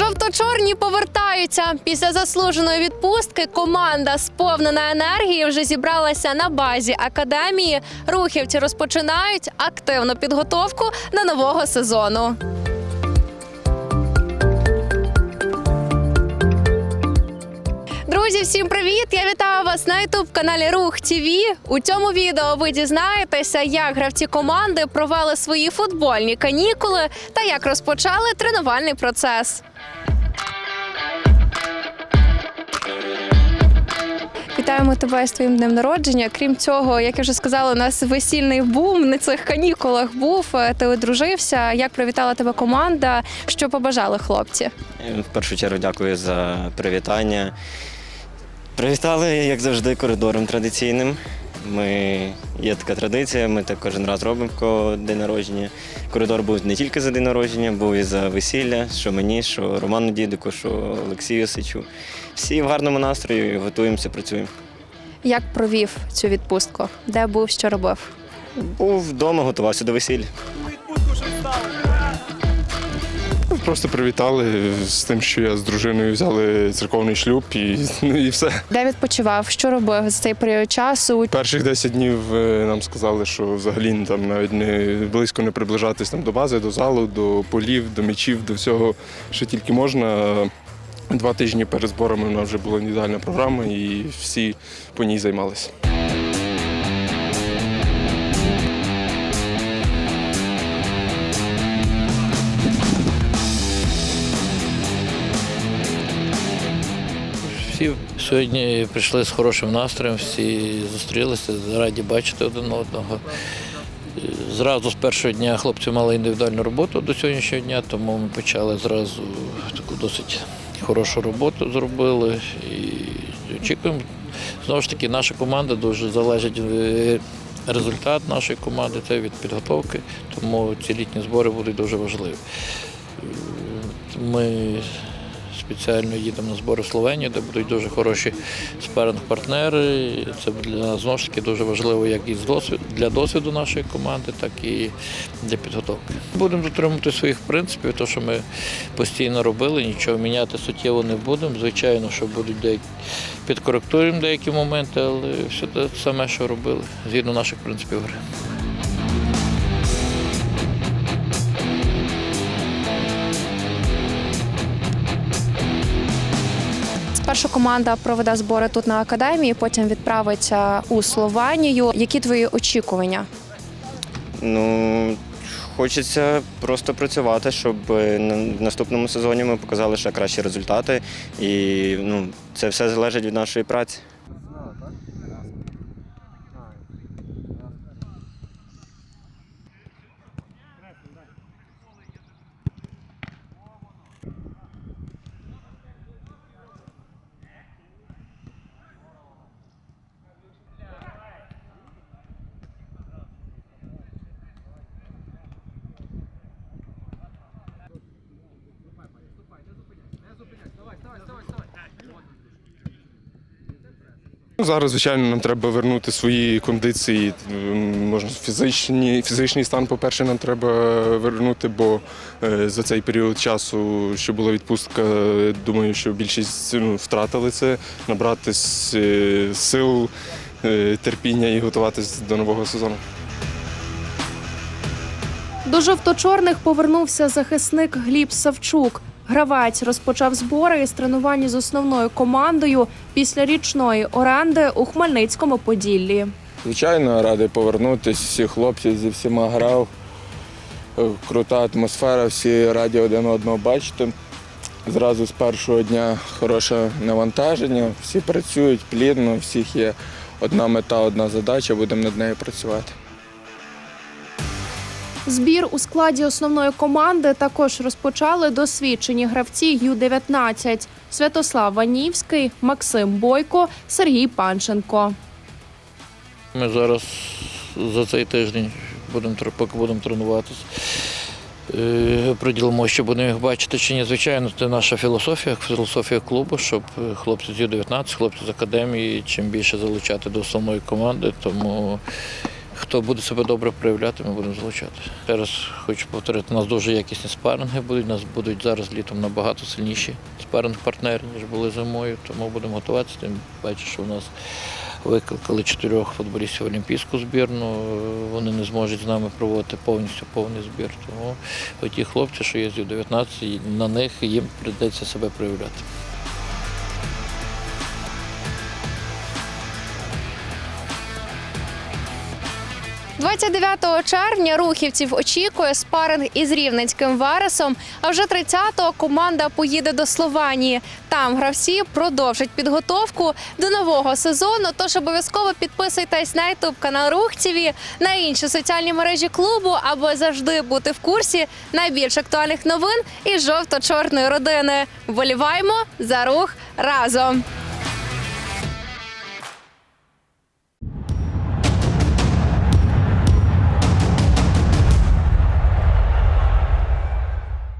Жовто-чорні повертаються після заслуженої відпустки. Команда сповнена енергії вже зібралася на базі академії. Рухівці розпочинають активну підготовку до нового сезону. Друзі, всім привіт! Я вітаю вас на ютуб каналі Рух ТІВІ. У цьому відео ви дізнаєтеся, як гравці команди провели свої футбольні канікули та як розпочали тренувальний процес. Вітаємо тебе з твоїм днем народження. Крім цього, як я вже сказала, у нас весільний бум на цих канікулах був. Ти одружився. Як привітала тебе команда? Що побажали хлопці? В першу чергу дякую за привітання. Привітали, як завжди, коридором традиційним. Ми, є така традиція, ми так кожен раз робимо кого день народження. Коридор був не тільки за день народження, був і за весілля, що мені, що Роману Дідику, що Олексію Сичу. Всі в гарному настрої, готуємося, працюємо. Як провів цю відпустку? Де був, що робив? Був вдома, готувався до весілля. Просто привітали з тим, що я з дружиною взяли церковний шлюб і, ну, і все. Де відпочивав? Що робив за цей період часу? Перших 10 днів е, нам сказали, що взагалі там навіть не близько не приближатись там до бази, до залу, до полів, до м'ячів, до всього, що тільки можна. Два тижні перед зборами у нас вже була індивідуальна програма, і всі по ній займалися. Всі сьогодні прийшли з хорошим настроєм, всі зустрілися, раді бачити один одного. Зразу з першого дня хлопці мали індивідуальну роботу до сьогоднішнього дня, тому ми почали зразу таку досить хорошу роботу зробили і очікуємо. Знову ж таки, наша команда дуже залежить результат нашої команди це від підготовки, тому ці літні збори будуть дуже важливі. Ми спеціально їдемо на збори в Словенію, де будуть дуже хороші спаринг-партнери. Це для нас знову ж таки дуже важливо як і для досвіду нашої команди, так і для підготовки. Будемо дотримувати своїх принципів, то що ми постійно робили, нічого міняти суттєво не будемо. Звичайно, що будуть деякі підкоректуємо деякі моменти, але все те саме, що робили, згідно наших принципів гри. Спершу команда проведе збори тут на академії, потім відправиться у Словенію. Які твої очікування? Ну, хочеться просто працювати, щоб е, в наступному сезоні ми показали ще кращі результати. І ну, це все залежить від нашої праці. Зараз, звичайно, нам треба вернути свої кондиції, можна фізичні, фізичний стан, по-перше, нам треба вернути, бо е, за цей період часу, що була відпустка, думаю, що більшість ну, втратили це, набратись е, сил, е, терпіння і готуватись до нового сезону. До жовто-чорних повернувся захисник Гліб Савчук. Гравець розпочав збори із тренувань з основною командою після річної оренди у Хмельницькому Поділлі. Звичайно, радий повернутися. Всі хлопці зі всіма грав. Крута атмосфера, всі раді один одного бачити. Зразу з першого дня хороше навантаження, всі працюють плідно, у всіх є одна мета, одна задача, будемо над нею працювати. Збір у складі основної команди також розпочали досвідчені гравці Ю-19 Святослав Ванівський, Максим Бойко, Сергій Панченко. Ми зараз за цей тиждень будемо поки будемо тренуватися. е, Приділимо, що будемо їх бачити чи ні. Звичайно, це наша філософія, філософія клубу, щоб хлопці з Ю-19, хлопці з академії чим більше залучати до основної команди. Тому Хто буде себе добре проявляти, ми будемо залучати. Ще раз хочу повторити, у нас дуже якісні спаринги будуть. У нас будуть зараз літом набагато сильніші спаринг-партнери, ніж були зимою. Тому будемо готуватися. Тим бачиш, що у нас викликали чотирьох футболістів в олімпійську збірну. Вони не зможуть з нами проводити повністю повний збір. Тому ті хлопці, що є з 19 на них їм прийдеться себе проявляти. 29 червня рухівців очікує спаринг із рівненським Вересом. А вже 30-го команда поїде до Слованії. Там гравці продовжать підготовку до нового сезону. Тож обов'язково підписуйтесь на youtube канал Рух на інші соціальні мережі клубу, аби завжди бути в курсі найбільш актуальних новин із жовто-чорної родини. Вболіваємо за рух разом.